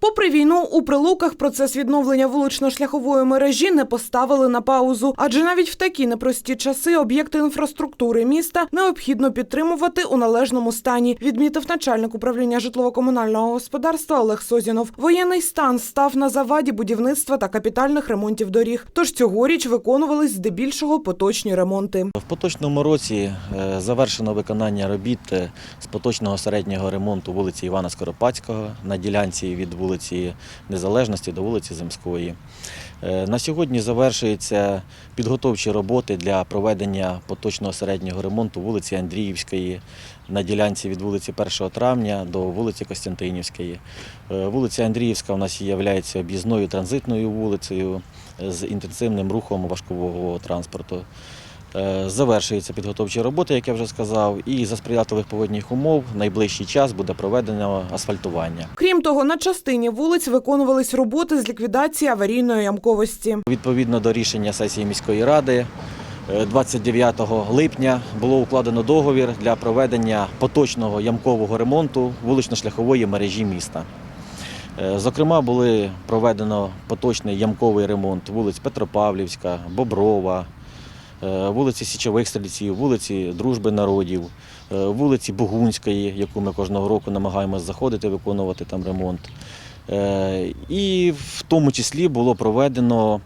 Попри війну, у прилуках процес відновлення вулично-шляхової мережі не поставили на паузу, адже навіть в такі непрості часи об'єкти інфраструктури міста необхідно підтримувати у належному стані, відмітив начальник управління житлово-комунального господарства Олег Созінов. Воєнний стан став на заваді будівництва та капітальних ремонтів доріг. Тож цьогоріч виконувались здебільшого поточні ремонти. В поточному році е, завершено виконання робіт е, з поточного середнього ремонту вулиці Івана Скоропадського на ділянці від вулиці Незалежності до вулиці Земської. Е, На сьогодні завершуються підготовчі роботи для проведення поточного середнього ремонту вулиці Андріївської на ділянці від вулиці 1 травня до вулиці Костянтинівської. Е, Вулиця Андріївська у нас є об'їзною транзитною вулицею з інтенсивним рухом важкового транспорту. Е, Завершуються підготовчі роботи, як я вже сказав, і за сприятливих погодних умов найближчий час буде проведено асфальтування. Крім того, на частині вулиць виконувались роботи з ліквідації аварійної ямковості. Відповідно до рішення сесії міської ради, е, 29 липня було укладено договір для проведення поточного ямкового ремонту вулично-шляхової мережі міста. Е, Зокрема, були проведено поточний ямковий ремонт вулиць Петропавлівська, Боброва, е, вулиці Січових стрільців, вулиці Дружби народів, е, вулиці Богунської, яку ми кожного року намагаємося заходити, виконувати там ремонт. Е, І в тому числі було проведено е,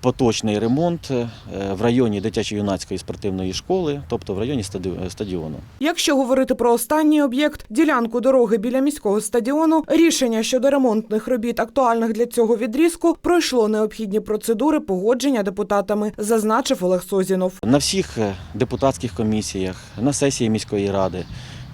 поточний ремонт е, в районі дитячо-юнацької спортивної школи, тобто в районі стаді- стадіону. Якщо говорити про останній об'єкт, ділянку дороги біля міського стадіону, рішення щодо ремонтних робіт, актуальних для цього відрізку, пройшло необхідні процедури погодження депутатами, зазначив Олег Созінов. На всіх е, депутатських комісіях, на сесії міської ради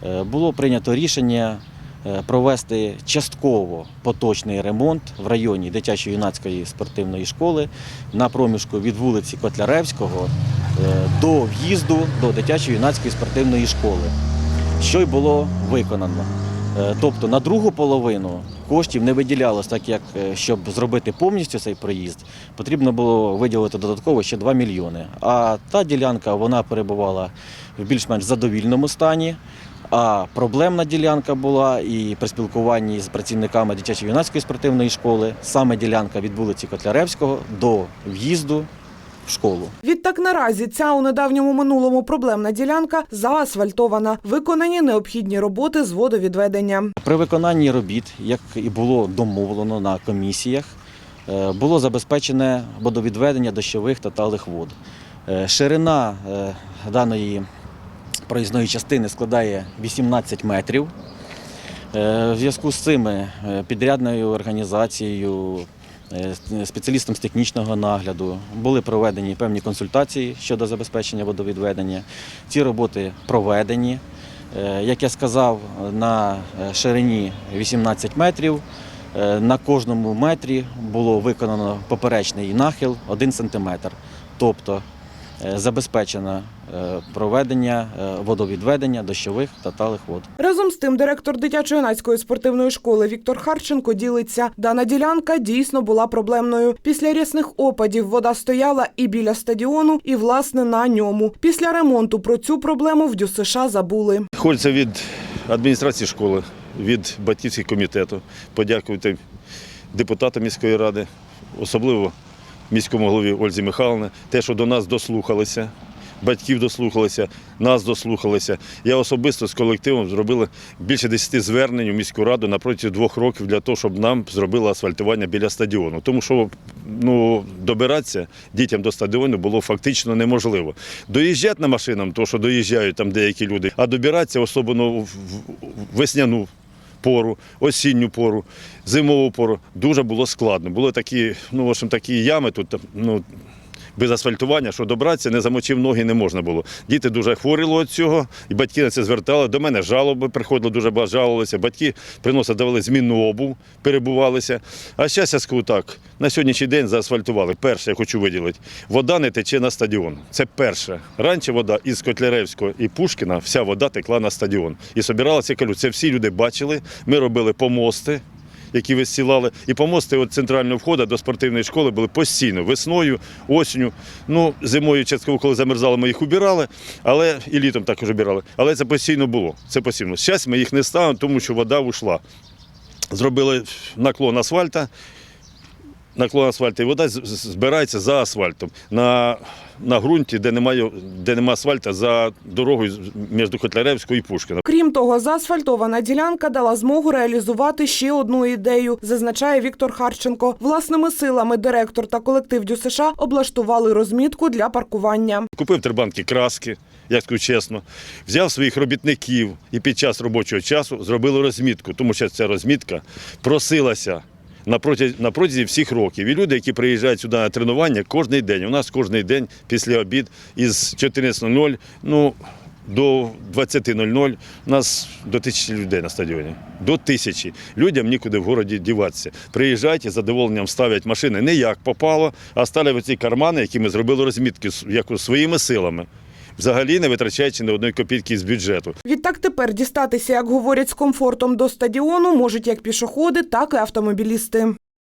е, було прийнято рішення е, провести частково поточний ремонт в районі дитячо-юнацької спортивної школи на проміжку від вулиці Котляревського е, до в'їзду до дитячо-юнацької спортивної школи, що й було виконано. Е, Тобто на другу половину коштів не виділялось, так як е, щоб зробити повністю цей проїзд, потрібно було виділити додатково ще 2 мільйони. А та ділянка вона перебувала в більш-менш задовільному стані. А проблемна ділянка була і при спілкуванні з працівниками дитячо-юнацької спортивної школи, саме ділянка від вулиці Котляревського до в'їзду в школу. Відтак наразі ця у недавньому минулому проблемна ділянка заасфальтована. Виконані необхідні роботи з водовідведення. При виконанні робіт, як і було домовлено на комісіях, е, було забезпечене водовідведення дощових та талих вод. Е, Ширина е, даної проїзної частини складає 18 метрів. Е, В зв'язку з цим е, підрядною організацією, е, спеціалістом з технічного нагляду були проведені певні консультації щодо забезпечення водовідведення. Ці роботи проведені. Як я сказав, на ширині 18 метрів. На кожному метрі було виконано поперечний нахил 1 см. Тобто забезпечено е, проведення е, водовідведення дощових та талих вод. Разом з тим, директор дитячо-юнацької спортивної школи Віктор Харченко ділиться. Дана ділянка дійсно була проблемною. Після рясних опадів вода стояла і біля стадіону, і власне на ньому. Після ремонту про цю проблему в ДЮСШ забули. Хочеться від адміністрації школи, від батьківського комітету подякувати депутатам міської ради, особливо міському голові Ользі Михайловні, те, що до нас дослухалися, батьків дослухалися, нас дослухалися. Я особисто з колективом зробили більше 10 звернень у міську раду на протязі двох років для того, щоб нам зробили асфальтування біля стадіону. Тому що ну, добиратися дітям до стадіону було фактично неможливо. Доїжджати на машинам, то що доїжджають там деякі люди, а добиратися особливо в весняну пору, осінню пору, зимову пору дуже було складно. Були такі, ну, в общем, такі ями тут, ну, без асфальтування, що добратися, не замочив ноги не можна було. Діти дуже хворіли від цього, і батьки на це звертали. До мене жалоби приходило, дуже багато жалувалися. Батьки приносили, давали змінну обув, перебувалися. А зараз я скажу так, на сьогоднішній день заасфальтували. Перше, я хочу виділити, вода не тече на стадіон. Це перше. Раніше вода із Котляревського і Пушкіна, вся вода текла на стадіон. І собиралася, кажу, це всі люди бачили. Ми робили помости які висілали. І помости від центрального входу до спортивної школи були постійно весною, осінню. Ну, зимою, частково, коли замерзали, ми їх убирали, але і літом також убирали. Але це постійно було. Це постійно. Зараз ми їх не ставимо, тому що вода ушла. зробили наклон асфальта. Наклон асфальту і вода збирається за асфальтом. На, на ґрунті, де немає, де немає асфальта, за дорогою між Котляревською і Пушкіна. Крім того, заасфальтована ділянка дала змогу реалізувати ще одну ідею, зазначає Віктор Харченко. Власними силами директор та колектив ДЮСШ облаштували розмітку для паркування. Купив три банки краски, як скажу чесно, взяв своїх робітників і під час робочого часу зробили розмітку, тому що ця розмітка просилася на протязі, всіх років. І люди, які приїжджають сюди на тренування, кожен день. У нас кожен день після обід із 14.00 ну, до 20.00 у нас до тисячі людей на стадіоні. До тисячі. Людям нікуди в городі діватися. Приїжджають і задоволенням ставлять машини не як попало, а ставлять ці кармани, які ми зробили розмітки як своїми силами. Взагалі не витрачаючи ні одної копійки з бюджету. Відтак тепер дістатися, як говорять, з комфортом до стадіону можуть як пішоходи, так і автомобілісти.